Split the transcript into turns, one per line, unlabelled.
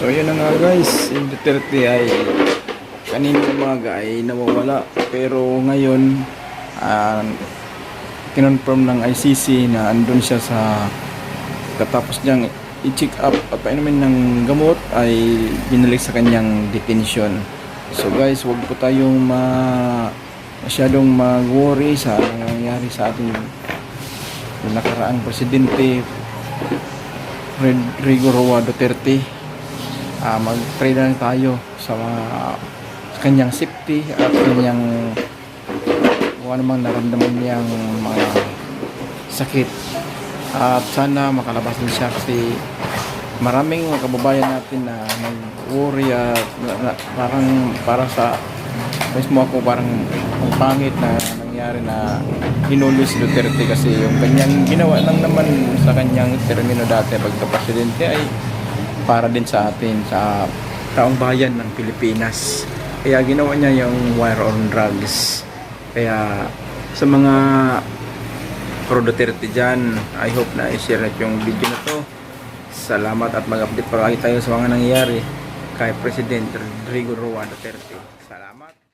So yun na nga guys, yung Duterte ay kanina umaga ay nawawala. Pero ngayon uh, kinonfirm ng ICC na andun siya sa katapos niyang i-check up at painumin ng gamot ay binalik sa kanyang detention. So guys, wag po tayong ma masyadong mag-worry sa nangyayari sa ating nakaraang presidente Rodrigo Roa Duterte Ah, mag-pray na lang tayo sa mga sa kanyang safety at kanyang kung ano mang naramdaman niyang mga sakit. At sana makalabas din siya kasi maraming mga kababayan natin na nag-worry at na, na, parang para sa mismo ako parang ang pangit na nangyari na hinulo si Duterte kasi yung kanyang ginawa lang naman sa kanyang termino dati pagka-presidente ay para din sa atin sa taong bayan ng Pilipinas. Kaya ginawa niya yung war on drugs. Kaya sa mga pro dyan I hope na i-share natin yung video na to. Salamat at mag-update palagi tayo sa mga nangyayari kay President Rodrigo Roa Duterte. Salamat